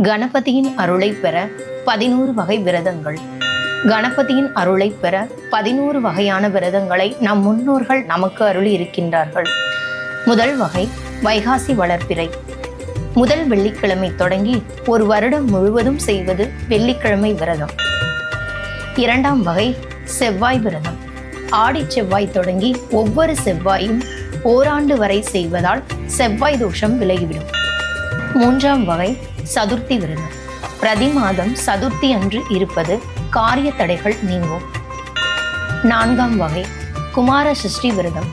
கணபதியின் அருளை பெற பதினோரு வகை விரதங்கள். கணபதியின் அருளை பெற பதினோரு வகையான விரதங்களை நம் முன்னோர்கள் நமக்கு அருளி இருக்கின்றார்கள் முதல் வகை வைகாசி வளர்ப்பிறை முதல் வெள்ளிக்கிழமை தொடங்கி ஒரு வருடம் முழுவதும் செய்வது வெள்ளிக்கிழமை விரதம். இரண்டாம் வகை செவ்வாய் விரதம். ஆடி செவ்வாய் தொடங்கி ஒவ்வொரு செவ்வாயும் ஓராண்டு வரை செய்வதால் செவ்வாய் தோஷம் விலகிவிடும். மூன்றாம் வகை சதுர்த்தி விரதம். பிரதி மாதம் சதுர்த்தி அன்று இருப்பது காரிய தடைகள் நீங்கும். நான்காம் வகை குமார சஷ்டி விரதம்.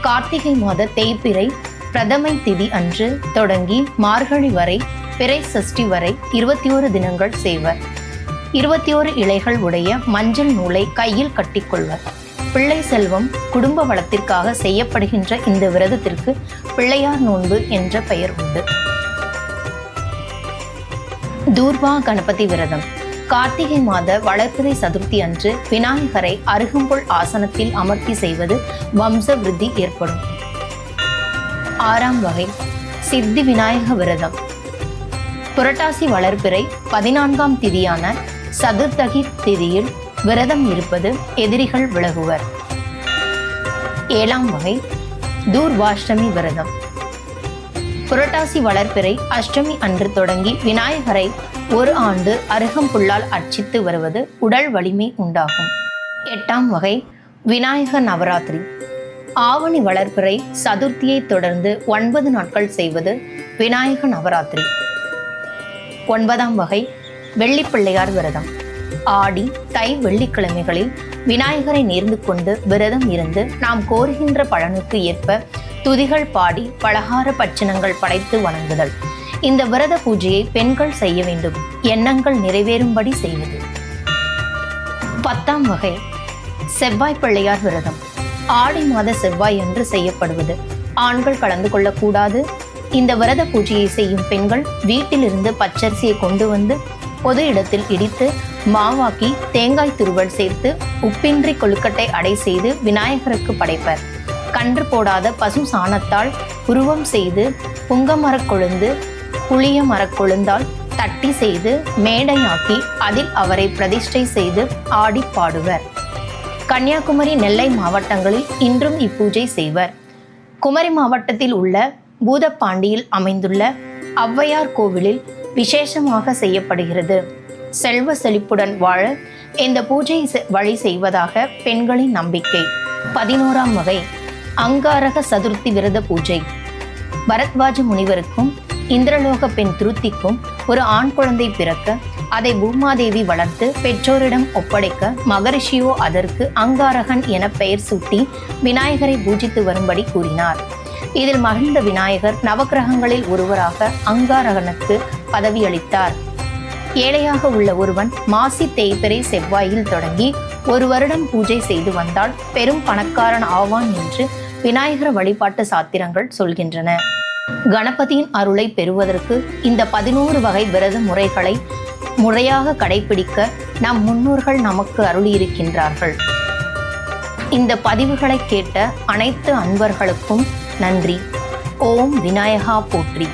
கார்த்திகை மாத தேய்பிறை பிரதமை திதி அன்று தொடங்கி மார்கழி வரை பிறை சஷ்டி வரை இருபத்தி ஓரு தினங்கள் செய்வர். இருபத்தி ஓரு இலைகள் உடைய மஞ்சள் நூலை கையில் கட்டிக்கொள்வர். பிள்ளை செல்வம் குடும்ப வளத்திற்காக செய்யப்படுகின்ற இந்த விரதத்திற்கு பிள்ளையார் நோன்பு என்ற பெயர் உண்டு. தூர்வா கணபதி விரதம். கார்த்திகை மாத வளர்பிறை சதுர்த்தி அன்று விநாயகரை அருகம்புல் ஆசனத்தில் அமர்த்தி செய்வது வம்ச விருத்தி ஏற்படும். ஆறாம் வகை சித்தி விநாயக விரதம். புரட்டாசி வளர்பிறை பதினான்காம் திதியான சதுர்த்தகி திதியில் விரதம் இருப்பது எதிரிகள் விலகுவர். ஏழாம் வகை தூர்வாஷ்டமி விரதம். புரட்டாசி வளர்ப்பிறை அஷ்டமி அன்று தொடங்கி விநாயகரை ஒரு ஆண்டு அருகம்புல்லால் அர்ச்சித்து வருவது உடல் வலிமை உண்டாகும். எட்டாம் வகை விநாயக நவராத்திரி. ஆவணி வளர்ப்பிறை சதுர்த்தியை தொடர்ந்து ஒன்பது நாட்கள் செய்வது விநாயக நவராத்திரி. ஒன்பதாம் வகை வெள்ளிப்பிள்ளையார் விரதம். ஆடி தை வெள்ளிக்கிழமைகளில் விநாயகரை நேர்ந்து கொண்டு விரதம் இருந்து நாம் கோருகின்ற பலனுக்கு ஏற்ப துதிகள் பாடி பலகார பட்சணங்கள் படைத்து வணங்குதல். இந்த விரத பூஜையை பெண்கள் செய்ய வேண்டும். எண்ணங்கள் நிறைவேறும்படி செய்வது. பத்தாம் வகை செவ்வாய் பிள்ளையார் விரதம். ஆடி மாத செவ்வாய் என்று செய்யப்படுவது. ஆண்கள் கலந்து கொள்ளக்கூடாது. இந்த விரத பூஜையை செய்யும் பெண்கள் வீட்டிலிருந்து பச்சரிசியை கொண்டு வந்து பொது இடத்தில் இடித்து மாவாக்கி தேங்காய் துருவல் சேர்த்து உப்பின்றி கொழுக்கட்டை அடை செய்து விநாயகருக்கு படைப்பர். கன்று போடாத பசு சாணத்தால் உருவம் செய்து புங்க மரக்கொழுந்து புளிய மரக்கொழுந்தால் தட்டி செய்து மேடையாக்கி அதில் அவரை பிரதிஷ்டை செய்து ஆடி பாடுவர். கன்னியாகுமரி நெல்லை மாவட்டங்களில் இன்றும் இப்பூஜை செய்வர். குமரி மாவட்டத்தில் உள்ள பூதப்பாண்டியில் அமைந்துள்ள ஔவையார் கோவிலில் விசேஷமாக செய்யப்படுகிறது. செல்வ செழிப்புடன் வாழ இந்த பூஜை செ- வழி செய்வதாக பெண்களின் நம்பிக்கை. பதினோராம் வகை. அங்காரக சதுர்த்தி விரத பூஜை. பரத்வாஜ முனிவருக்கும் இந்திரலோக பெண் திருத்திக்கும் ஒரு ஆண் குழந்தை பிறக்க அதை பூமாதேவி வளர்த்து பெற்றோரிடம் ஒப்படைக்க மகரிஷியோ அதற்கு அங்காரகன் என பெயர் சூட்டி விநாயகரை பூஜித்து வரும்படி கூறினார். இதில் மகிழ்ந்த விநாயகர் நவக்கிரகங்களில் ஒருவராக அங்காரகனுக்கு பதவியளித்தார் ஏழையாக உள்ள ஒருவன் மாசி தேய்பிறை செவ்வாயில் தொடங்கி ஒரு வருடம் பூஜை செய்து வந்தால் பெரும் பணக்காரன் ஆவான் என்று விநாயகர் வழிபாட்டு சாத்திரங்கள் சொல்கின்றன. கணபதியின் அருளை பெறுவதற்கு இந்த பதினோரு வகை விரத முறைகளை முறையாக கடைபிடிக்க நம் முன்னோர்கள் நமக்கு அருளியிருக்கின்றார்கள். இந்த பதிவுகளை கேட்ட அனைத்து அன்பர்களுக்கும் நன்றி. ஓம் விநாயகா போற்றி.